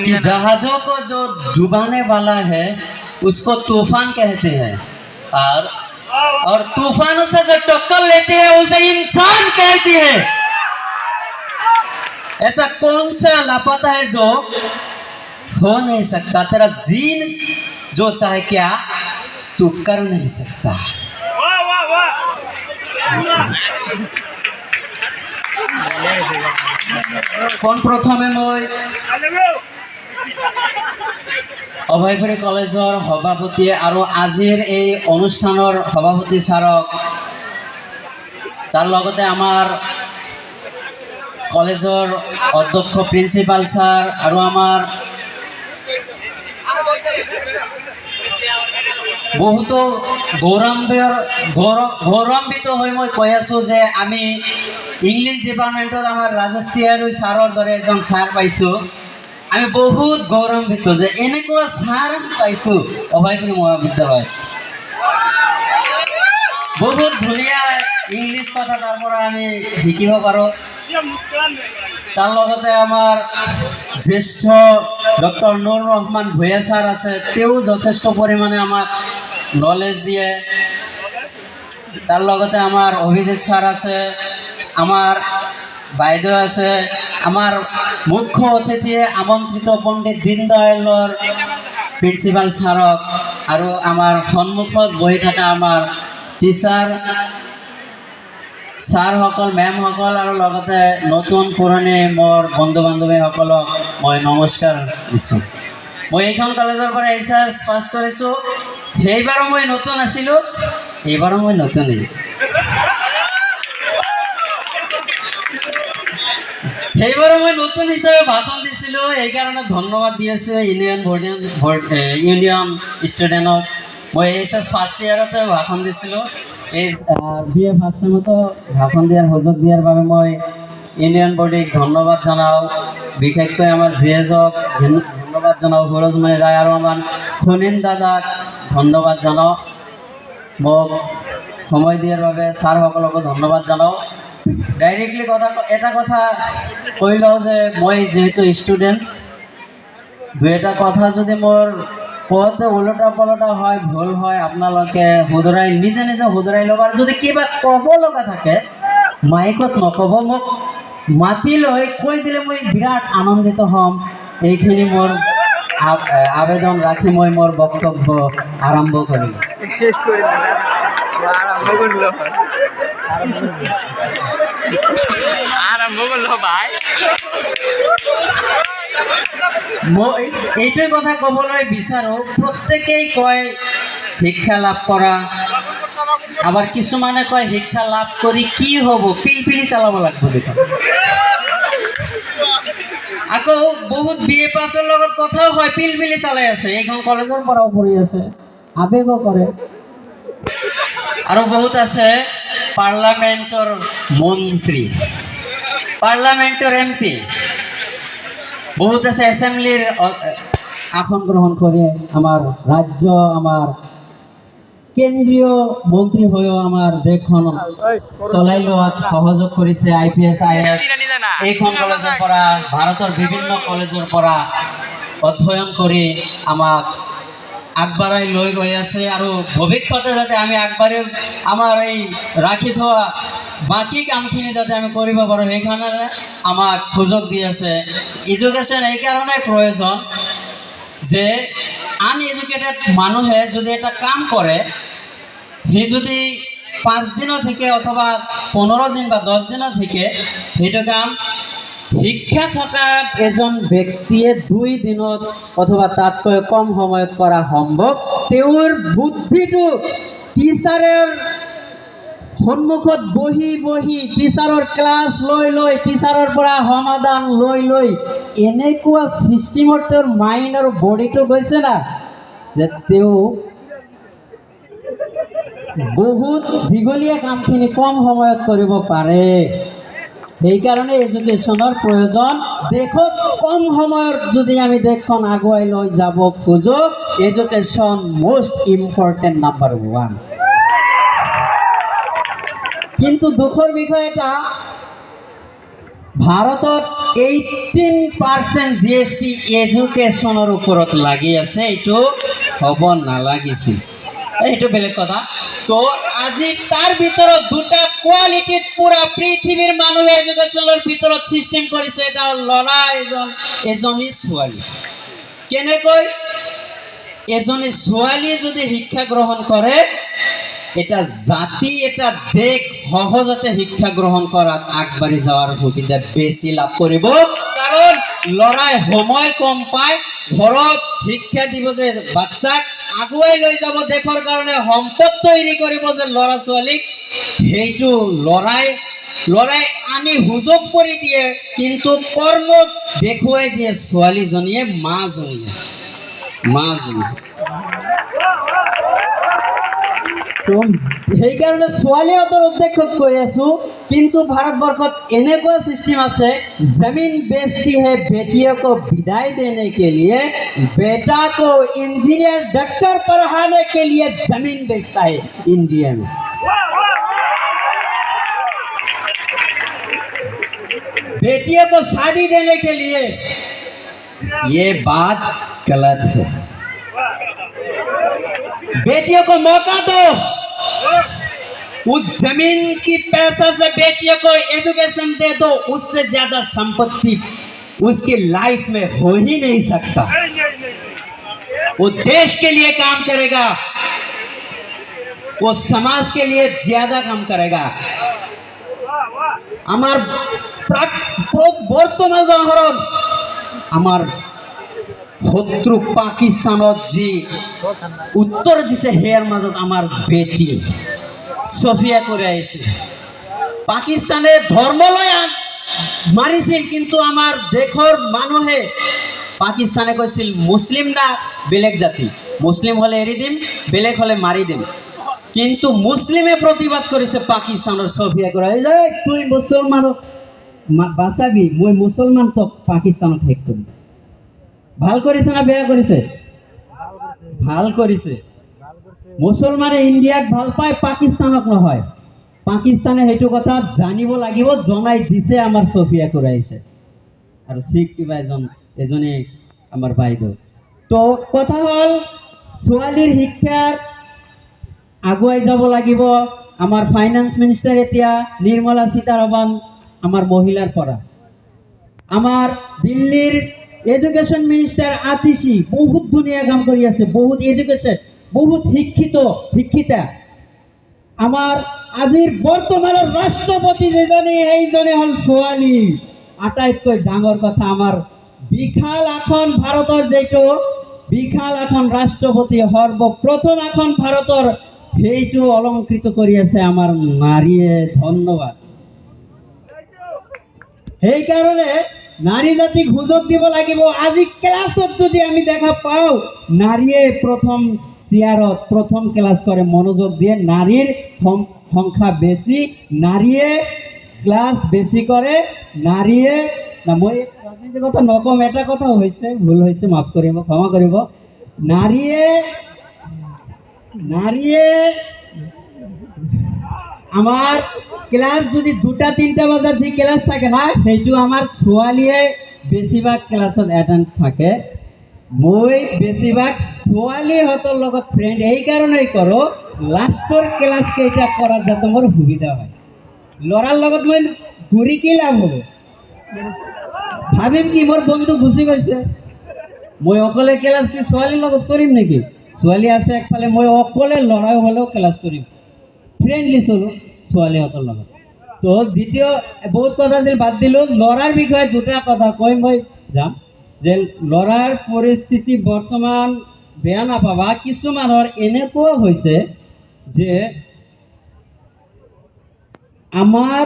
कि जहाजों को जो डुबाने वाला है उसको तूफ़ान कहते हैं और और तूफानों से जो टक्कर लेते हैं उसे इंसान कहते हैं ऐसा कौन सा लापता है जो हो नहीं सकता तेरा जीन जो चाहे क्या तू कर नहीं सकता কোন প্ৰথমে মই অভয়পুৰী কলেজৰ সভাপতি আৰু আজিৰ এই অনুষ্ঠানৰ সভাপতি ছাৰক তাৰ লগতে আমাৰ কলেজৰ অধ্যক্ষ প্ৰিন্সিপাল ছাৰ আৰু আমাৰ বহুতো গৌৰম্বিৰ গৌৰৱান্বিত হৈ মই কৈ আছোঁ যে আমি ইংলিছ ডিপাৰ্টমেণ্টত আমাৰ ৰাজেশ টিয়াৰু ছাৰৰ দৰে এজন ছাৰ পাইছোঁ। আমি বহুত গৌৰৱান্বিত যে এনেকুৱা ছাৰ পাইছোঁ। অভয়পুৰী মহাবিদ্যালয়ত। বহুত ধুনীয়া ইংলিছ কথা তাৰ পৰা আমি শিকিব পাৰোঁ। তাৰ লগতে আমাৰ জ্যেষ্ঠ ডক্টৰ নুৰ ৰহমান ভূঞা ছাৰ আছে, তেওঁ যথেষ্ট পৰিমাণে আমাক নলেজ দিয়ে। তাৰ লগতে আমাৰ অভিজিত ছাৰ আছে, আমাৰ বাইদেউ আছে, আমাৰ মুখ্য অতিথিয়ে আমন্ত্ৰিত পণ্ডিত দীনদয়ালৰ প্ৰিন্সিপাল ছাৰক আৰু আমাৰ সন্মুখত বহি থকা আমাৰ টিচাৰ ছাৰসকল মেমসকল আৰু লগতে নতুন পুৰণি মোৰ বন্ধু বান্ধৱীসকলক মই নমস্কাৰ দিছোঁ। মই এইখন কলেজৰ পৰা এইচ এছ পাছ কৰিছোঁ। সেইবাৰো মই নতুন আছিলোঁ। এইবাৰো মই নতুনেই। সেইবাৰো মই নতুন হিচাপে ভাষণ দিছিলোঁ। সেইকাৰণে ধন্যবাদ দি আছোঁ ইউনিয়ন ইউনিয়ন ষ্টুডেণ্টক। মই এইচ এছ ফাৰ্ষ্ট ইয়াৰতে ভাষণ দিছিলোঁ। বি এ ফাৰ্ষ্ট ভাষণ দিয়াৰ সুযোগ দিয়াৰ বাবে মই ইউনিয়ন বডিক ধন্যবাদ জনাওঁ। বিশেষকৈ আমাৰ জি এছক ধন্যবাদ জনাওঁ। সূৰজমণি ৰায় আৰু আমাৰ সুনীল দাদাক ধন্যবাদ জনাওঁ। মোক সময় দিয়াৰ বাবে ছাৰসকলকো ধন্যবাদ জনাওঁ। ডাইৰেক্টলি কথা এটা কথা কৈ লওঁ যে মই যিহেতু ষ্টুডেণ্ট দুই এটা কথা যদি মোৰ কওঁতে ওলোটা পলটা হয়, ভুল হয়, আপোনালোকে শুধৰাই নিজে নিজে শুধৰাই ল'ব। আৰু যদি কিবা ক'ব লগা থাকে, মাইকত নক'ব, মোক মাতি লৈ কৈ দিলে মই বিৰাট আনন্দিত হ'ম। এইখিনি মোৰ আবেদন ৰাখি মই মোৰ বক্তব্য আৰম্ভ কৰিম। আরম্ভ করল ভাই। এইটোৱে কথা ক'বলৈ বিচাৰোঁ প্ৰত্যেকেই কয় শিক্ষা লাভ কৰা আবার কিছুমানে কয় শিক্ষা লাভ কৰি কি হ'ব? পিলপিলি চলাব লাগিব দেখোন আকৌ বহুত বি এ পাছৰ লগত কথাও হয় পিলপিলি চলাই আছে। এইখন কলেজৰ পৰাও পঢ়ি আছে। আৱেগো কৰে। আৰু বহুত আছে পাৰ্লামেণ্টৰ মন্ত্ৰী। পাৰ্লামেণ্টৰ এম পি। বহুত আছে এসেম্বলির আসন গ্রহণ করে আমার রাজ্য আমার কেন্দ্রীয় মন্ত্রী হয়েও আমার চলাই লোৱাত সহযোগ করেছে আই এছ এইখন কলেজের পৰা ভারতের বিভিন্ন কলেজের পৰা অধ্যয়ন কৰি আমাক আগবাড়াই লৈ গৈ আছে আৰু ভৱিষ্যতে যাতে আমি আগবাঢ়ি, আমাৰ এই ৰাখি থোৱা বাকী কামখিনি যাতে আমি কৰিব পাৰোঁ, সেইকাৰণে আমাক সুযোগ দি আছে এডুকেশ্যন এইকাৰণে প্ৰয়োজন যে আনএডুকেটেড মানুহে যদি এটা কাম কৰে সি যদি পাঁচ দিনত শিকে অথবা পোন্ধৰ দিন বা দহ দিনত শিকে সেইটো কাম শিক্ষা থকা এজন ব্যক্তিয়ে দুই দিনত অথবা তাতকৈ কম সময়ত কৰা সম্ভৱ। তেওঁৰ বুদ্ধিটো টিচাৰৰ সন্মুখত বহি বহি টিচাৰৰ ক্লাছ লৈ লৈ, টিচাৰৰ পৰা সমাধান লৈ লৈ এনেকুৱা ছিষ্টেমত তেওঁৰ মাইণ্ড আৰু বডিটো গৈছে না, যে তেওঁ বহুত দীঘলীয়া কামখিনি কম সময়ত কৰিব পাৰে। সেইকাৰণে এডুকেশ্যনৰ প্ৰয়োজন। দেশত কম সময়ত যদি আমি দেশখন আগুৱাই লৈ যাব খোজোঁ education most important number one কিন্তু দুখৰ বিষয় এটা ভাৰতত eighteen percent G S T এডুকেশ্যনৰ ওপৰত লাগি আছে, এইটো হ'ব নালাগিছিল। এইটো বেলেগ কথা। তো আজি তাৰ ভিতৰত দুটা কোৱালিটিত পুৰা পৃথিৱীৰ মানুহে এডুকেশ্যনৰ ভিতৰত ছিষ্টেম কৰিছে, এটা ল'ৰা, এজন, এজনী ছোৱালী। কেনেকৈ? এজনী ছোৱালীয়ে যদি শিক্ষা গ্ৰহণ কৰে এটা জাতি, এটা দেশ সহজতে শিক্ষা গ্ৰহণ কৰাত আগবাঢ়ি যোৱাৰ সুবিধা বেছি লাভ কৰিব। কাৰণ ল'ৰাই সময় কম পায়, ঘৰত শিক্ষা দিব যে বাচ্চাক আগুৱাই লৈ যাব দেশৰ কাৰণে, সম্পদ তৈয়াৰী কৰিব যে ল'ৰা ছোৱালীক সেইটো ল'ৰাই ল'ৰাই আনি সুযোগ কৰি দিয়ে, কিন্তু কৰ্ম দেখুৱাই দিয়ে ছোৱালীজনীয়ে, মাজনীয়ে। মাজনী। তো সেইকাৰণে ছোৱালীহঁতৰ উদ্দেশ্যত কৈ আছোঁ কিন্তু ভাৰতবৰ্ষত এনেকুৱা ছিষ্টেম আছে জমিন বেচতি হে বেটিয়ে কো বিদায় দেনে কে লিয়ে বেটা কো ইঞ্জিনিয়ার डॉक्टर पढ़ाने के लिए ज़मीन बेचता है इंडिया में बेटियों को शादी देने के लिए ये बात गलत है बेटियों को मौका दो उस जमीन की पैसा से बेटियों को एजुकेशन दे दो उससे ज्यादा संपत्ति उसकी लाइफ में हो ही नहीं सकता वो देश के लिए काम करेगा वो समाज के लिए ज्यादा काम करेगा আমার প্রাক প্র- বর্তমান উদাহরণ আমাৰ শত্ৰু পাকিস্তানত যি উত্তৰ দিছে, সেয়াৰ মাজত আমাৰ বেটি। ছফিয়া কৰি আহিছে। পাকিস্তানে ধৰ্মলৈ মাৰিছিল, কিন্তু আমাৰ দেশৰ মানুহে পাকিস্তানে কৈছিল, মুছলিম না, বেলেগ জাতি। মুছলিম হ'লে এৰি দিম, বেলেগ হ'লে মাৰি দিম। কিন্তু মুছলিমে প্ৰতিবাদ কৰিছে পাকিস্তানৰ ছফিয়া কৰা এই যে তুই মুছলমানক মা- বাঁচাবি, মই মুছলমান তোক পাকিস্তানক শেষ কৰিম। ভালো কৰিছে না বেয়া কৰিছে ভালো কৰিছে মুছলমানে ইণ্ডিয়াক ভালো পায়, পাকিস্তানক নহয়। পাকিস্তানে সেইটো কথা জানিব লাগিব, জনাই দিছে আমাৰ ছফিয়া কৰাইছে। আৰু শিখ কিবা এজন, এজনী আমাৰ বাইদেউ। তো কথা হ'ল, ছোৱালীৰ শিক্ষাৰ আগুৱাই যাব লাগিব। আমাৰ ফাইনেন্স মিনিষ্টাৰ এতিয়া নিৰ্মলা সীতাৰামন আমাৰ মহিলাৰ পৰা। আমাৰ দিল্লীৰ এডুকেশ্যন মিনিষ্টাৰ আতিশী বহুত ধুনীয়া কাম কৰি আছে, বহুত এডুকেশ্যন বহুত শিক্ষিত, শিক্ষিতা। আমাৰ আজিৰ বৰ্তমানৰ ৰাষ্ট্ৰপতি যিজনী, সেইজনী হ'ল ছোৱালী। আটাইতকৈ ডাঙৰ কথা আমাৰ বিশাল আসন ভাৰতৰ যিটো, বিশাল আসন ৰাষ্ট্ৰপতি, সৰ্বপ্ৰথম আসন ভাৰতৰ, সেইটো অলংকৃত কৰি আছে আমাৰ নাৰীয়ে, ধন্যবাদ। সেইকাৰণে নাৰী জাতিক সুযোগ দিব লাগিব। আজি ক্লাছত যদি আমি দেখা পাওঁ, নাৰীয়ে প্ৰথম চেয়াৰত, প্ৰথম ক্লাছ কৰে, মনোযোগ দিয়ে, নাৰীৰ সংখ্যা বেছি, নাৰীয়ে ক্লাছ বেছি কৰে, নাৰীয়ে, না মই ৰাজনীতিৰ কথা নকওঁ এটা কথা হৈছে, ভুল হৈছে, মাফ কৰিব, ক্ষমা কৰিব। নাৰীয়ে নাৰীয়ে আমাৰ ক্লাছ যদি দুটা, তিনিটা বজাত যি ক্লাছ থাকে না, সেইটো আমাৰ ছোৱালীয়ে বেছিভাগ ক্লাছত এটেণ্ড থাকে। মই বেছিভাগ ছোৱালীহঁতৰ লগত ফ্ৰেণ্ড এইকাৰণেই কৰোঁ, লাষ্টৰ ক্লাছ কেইটা কৰাত যাতে মোৰ সুবিধা হয়। ল'ৰাৰ লগত মই ঘূৰি কি লাভ হ'ব ভাবিম কি, মোৰ বন্ধু গুচি গৈছে। মই অকলে ক্লাছ কি ছোৱালীৰ লগত কৰিম নেকি? ছোৱালী আছে একফালে, মই অকলে ল'ৰাই হ'লেও ক্লাছ কৰিম। ফ্ৰেণ্ডলি চলো ছোৱালীহঁতৰ লগত। তো দ্বিতীয়, বহুত কথা আছিল, বাদ দিলোঁ। ল'ৰাৰ বিষয়ে দুটা কথা কৈ মই যাম। যে ল'ৰাৰ পৰিস্থিতি বৰ্তমান বেয়া নাপাবা। কিছুমানৰ এনেকুৱা হৈছে যে আমাৰ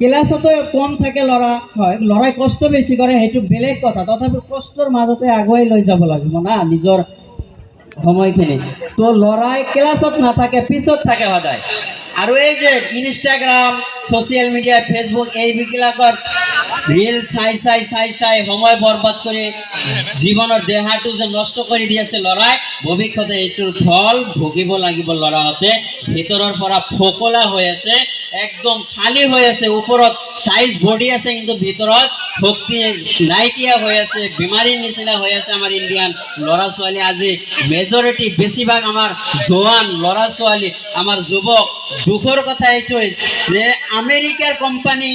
ক্লাছতো কম থাকে ল'ৰা, হয়, ল'ৰাই কষ্ট বেছি কৰে, সেইটো বেলেগ কথা। তথাপি কষ্টৰ মাজতে আগুৱাই লৈ যাব লাগিব না, নিজৰ সময়খিনি তো ল'ৰাই ক্লাছত নাথাকে, পিছত থাকে সদায়। আৰু এই যে ইনষ্টাগ্ৰাম ছ'চিয়েল মিডিয়া ফেচবুক এইবিলাকত রিল চাই চাই চাই চাই সময় বৰবাদ কৰি জীৱনৰ দেহাটো যে নষ্ট কৰি দি আছে ল'ৰাই, ভৱিষ্যতে এইটোৰ ফল ভুগিব লাগিব ল'ৰাহঁতে। ভিতৰৰ পৰা ফকলা হৈ আছে, একদম খালী হৈ আছে, ওপৰত চাইজ বডি আছে, কিন্তু ভিতৰত শক্তি নাইকিয়া হৈ আছে, বেমাৰীৰ নিচিনা হৈ আছে আমাৰ ইণ্ডিয়ান ল'ৰা ছোৱালী। আজি মেজৰিটি বেছিভাগ আমাৰ জোৱান ল'ৰা ছোৱালী, আমাৰ যুৱক, দুখৰ কথা এইটোৱে যে আমেৰিকাৰ কোম্পানী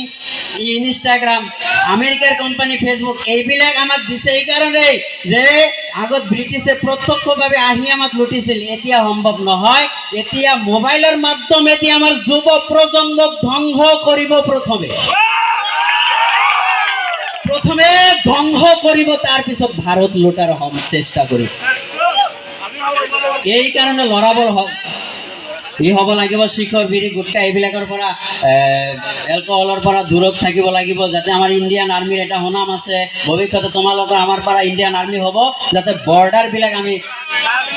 ইনষ্টাগ্ৰাম আমেৰিকাৰ কোম্পানী ফেচবুক এইবিলাক আমাক দিছে এইকাৰণেই যে আগত ব্ৰিটিছে প্ৰত্যক্ষভাৱে আহি আমাক লুটিছিল। এতিয়া সম্ভৱ নহয়। এতিয়া মোবাইলৰ মাধ্যমেদি আমাৰ যুৱ প্ৰজন্মক ধ্বংস কৰিব প্ৰথমে। প্ৰথমে ধ্বংস কৰিব তাৰপিছত ভাৰত লুটাৰ হম চেষ্টা কৰিম এই কাৰণে ল'ৰাবোৰ হওক ই হ'ব লাগিব শিখৰ বিৰি, গুটকা এইবিলাকৰ পৰা এলকহলৰ পৰা দূৰত থাকিব লাগিব, যাতে আমাৰ ইণ্ডিয়ান আৰ্মিৰ এটা সুনাম আছে। ভৱিষ্যতে তোমালোকৰ, আমাৰ পৰা ইণ্ডিয়ান আৰ্মি হ'ব, যাতে বৰ্ডাৰবিলাক আমি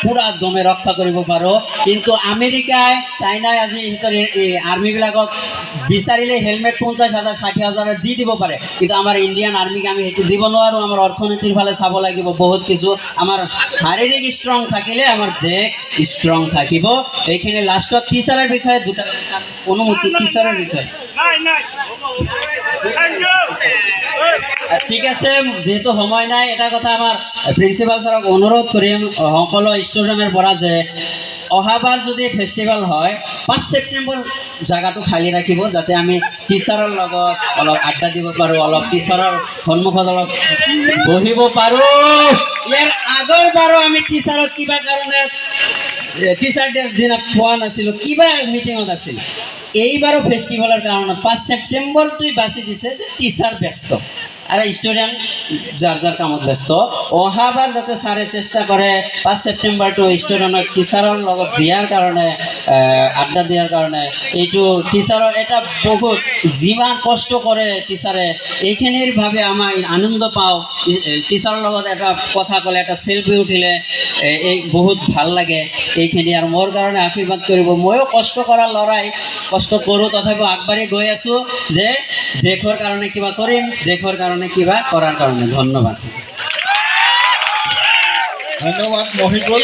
পুৰা দমে ৰক্ষা কৰিব পাৰোঁ। কিন্তু আমেৰিকাই, চাইনাই আজি সিহঁতৰ আৰ্মিবিলাকক বিচাৰিলে হেলমেট পঞ্চাছ হাজাৰ, ষাঠি হাজাৰত দি দিব পাৰে। কিন্তু আমাৰ ইণ্ডিয়ান আৰ্মিক আমি সেইটো দিব নোৱাৰোঁ, আমাৰ অৰ্থনীতিৰ ফালে চাব লাগিব বহুত কিছু। আমাৰ শাৰীৰিক ষ্ট্ৰং থাকিলে আমাৰ দেশ ষ্ট্ৰং থাকিব। এইখিনি লাষ্টত টিচাৰৰ বিষয়ে দুটা অনুমতি টিচাৰৰ বিষয়ে নাই নাই থেংক ইউ ঠিক আছে, যিহেতু সময় নাই, এটা কথা আমাৰ প্ৰিন্সিপাল ছাৰক অনুৰোধ কৰিম সকলো ষ্টুডেণ্টৰ পৰা যে অহাবাৰ যদি ফেষ্টিভেল হয়, পাঁচ ছেপ্টেম্বৰ জেগাটো খালী ৰাখিব, যাতে আমি টিচাৰৰ লগত অলপ আড্ডা দিব পাৰোঁ, অলপ টিচাৰৰ সন্মুখত অলপ বহিব পাৰোঁ। ইয়াৰ আগৰবাৰো আমি টিচাৰত কিবা কাৰণে টিচাৰ ডেৰ দিনা পোৱা নাছিলোঁ, কিবা মিটিঙত আছিল। এইবাৰো ফেষ্টিভেলৰ কাৰণত পাঁচ ছেপ্টেম্বৰটোৱে বাছি দিছে যে টিচাৰ ব্যস্ত। আৰু ষ্টুডেণ্ট যাৰ যাৰ কামত ব্যস্ত অহাবাৰ যাতে ছাৰে চেষ্টা কৰে পাঁচ ছেপ্টেম্বৰটো স্টুডেন্টক টিচাৰৰ লগত দিয়াৰ কাৰণে আড্ডা দিয়াৰ কাৰণে এইটো টিচাৰৰ এটা বহুত যিমান কষ্ট কৰে টিচাৰে এইখিনিৰ বাবে আমাৰ আনন্দ পাওঁ টিচাৰৰ লগত এটা কথা ক'লে, এটা চেল্ফি উঠিলে এই বহুত ভালো লাগে। এইখিনি আৰু মোৰ কাৰণে আশীৰ্বাদ কৰিব। ময়ো কষ্ট কৰা ল'ৰাই কষ্ট কৰোঁ, তথাপিও আগবাঢ়ি গৈ আছোঁ যে দেশৰ কাৰণে কিবা কৰিম, দেশৰ কাৰণে কিবা কৰাৰ কাৰণে। ধন্যবাদ। ধন্যবাদ, মহিবুল।